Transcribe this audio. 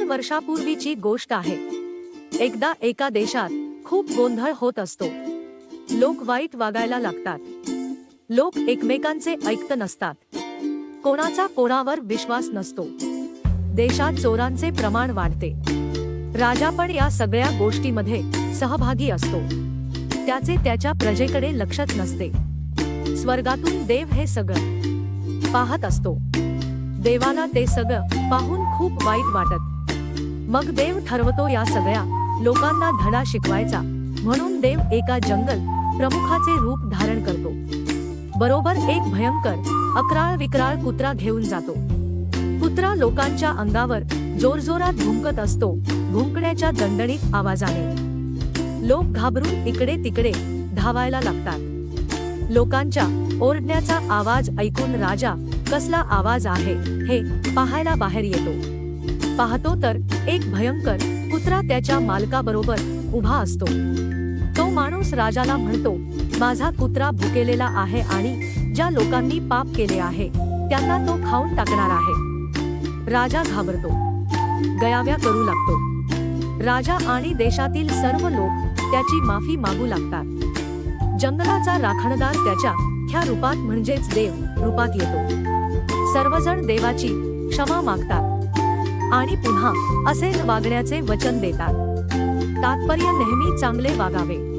हजार वर्षापूर्वीची गोष्ट आहे. एकदा एका देशात खूप गोंधळ होत असतो. लोक वाईट वागायला लागतात. लोक एकमेकांचे ऐकत नसतात. कोणाचा कोणावर विश्वास नसतो. देशात चोरांचे प्रमाण वाढते. राजा पण या सगळ्या गोष्टीमध्ये सहभागी असतो. त्याचे त्याच्या प्रजेकडे लक्षच नसते. स्वर्गातून देव हे सगळं पाहत असतो. देवाला ते सगळं पाहून खूप वाईट वाटत. मग देव ठरवतो या सगळ्या. लोकांना धडा शिकवायचा. म्हणून देव एका जंगल प्रमुखाचे रूप धारण करतो. बरोबर एक भयंकर अकराळ विकराळ कुत्रा घेऊन जातो. कुत्रा लोकांच्या अंगावर जोरजोरात भुंकत असतो भुंकण्याच्या दणदणीत आवाजाने. लोक घाबरून इकडे तिकडे धावायला लागतात. लोकांच्या ओरडण्याचा आवाज ऐकून राजा कसला आवाज आहे हे पाहायला बाहेर येतो. पाहतो तर एक भयंकर कुत्रा त्याच्या मालकाबरोबर उभा असतो. तो माणूस राजाला म्हणतो माझा कुत्रा भुकेलेला आहे आणि ज्या लोकांनी पाप केले आहे त्यांना तो खाऊन टाकणार आहे. राजा घाबरतो. गयाव्या करू लागतो. राजा आणि देशातील सर्व लोक त्याची माफी मागू लागतात. जंगलाचा राखणदार त्याच्या ह्या रूपात म्हणजेच देव रूपात येतो. सर्वजण देवाची क्षमा मागतात. आणि पुन्हा असेच वागण्याचे वचन देतात. तात्पर्य नेहमी चांगले वागावे.